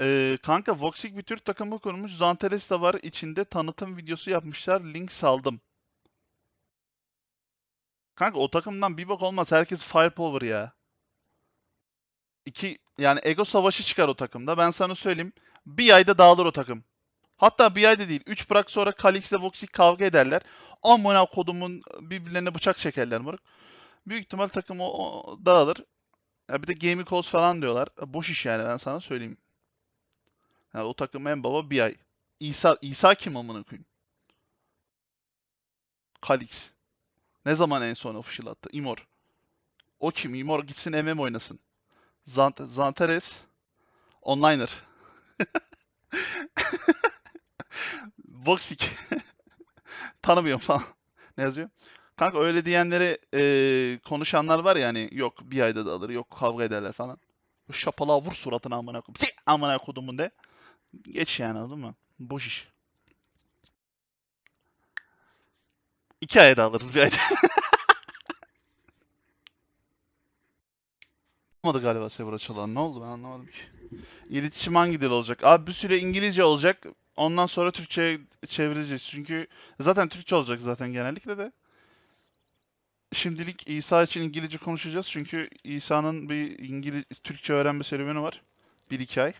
Ee, kanka Voxic bir Türk takımı kurmuş. Zanteres de var. içinde tanıtım videosu yapmışlar. Link saldım. Kanka o takımdan bir bok olmaz. Herkes firepower ya. İki yani ego savaşı çıkar o takımda. Ben sana söyleyeyim. Bir ayda dağılır o takım. Hatta bir ayda değil. 3 bırak sonra Kalix ile Voxic kavga ederler. Amına kodumun birbirlerine bıçak çekerler moruk. Büyük ihtimal takım o, o dağılır. Ya bir de Gaming Calls falan diyorlar. Boş iş yani ben sana söyleyeyim. Yani o takım en baba bir ay. İsa İsa kim amına koyayım? Kalix. Ne zaman en son official attı? Imor. O kim? Imor gitsin MM oynasın. Zant Zanteres. Onliner. Voxic. Tanımıyorum falan. Ne yazıyor? Kanka öyle diyenlere eee, konuşanlar var ya hani yok bir ayda da alır yok kavga ederler falan. Bu şapalağı vur suratına amına koyayım. Amına kodumun de. Geç yani anladın mı? Boş iş. İki ayda alırız bir ayda. Olmadı galiba server açılan. Ne oldu ben anlamadım ki. İletişim hangi dil olacak? Abi bir süre İngilizce olacak. Ondan sonra Türkçe'ye çevireceğiz. Çünkü zaten Türkçe olacak zaten genellikle de. Şimdilik İsa için İngilizce konuşacağız. Çünkü İsa'nın bir İngiliz Türkçe öğrenme serüveni var. 1-2 ay.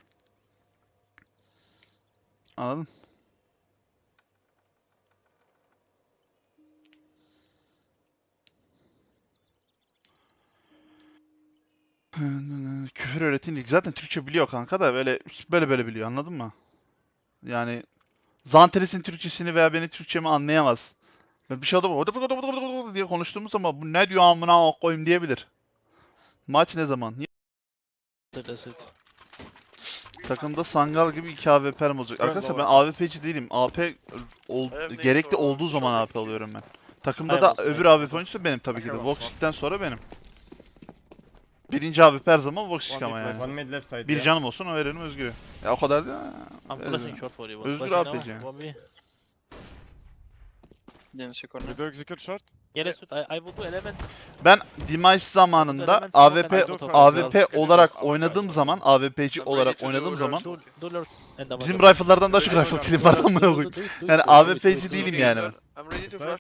Anladın? Küfür öğretin zaten Türkçe biliyor kanka da böyle böyle böyle biliyor anladın mı? Yani Zanteres'in Türkçesini veya benim Türkçemi anlayamaz. Ve bir şey oldu diye konuştuğumuz zaman bu ne diyor amına koyayım diyebilir. Maç ne zaman? Niye? Takımda Sangal gibi 2 AWP'm olacak. Arkadaşlar ben. AWP'ci değilim. AP ol- gerekli olduğu zaman AP alıyorum ben. Takımda da öbür. AWP oyuncusu benim tabii ki de. Voxick'ten sonra benim. Birinci AWP her zaman Voxick ama yani. One mid left side. Bir yeah. canım olsun o verelim Özgür'e. Ya o kadar da I'm Özgür. flashing short for you. Özgür Flashing now, APC. one me. Deniz corner. We do execute short. I, I will do element. Ben Demise zamanında AWP AWP olarak oynadığım zaman AWP'ci olarak oynadığım zaman Do, do lurk and I'm bizim rifle'lardan daha çok rifle killim var amına koyayım. Yani AWP'ci değilim yani ben. I'm ready to flash.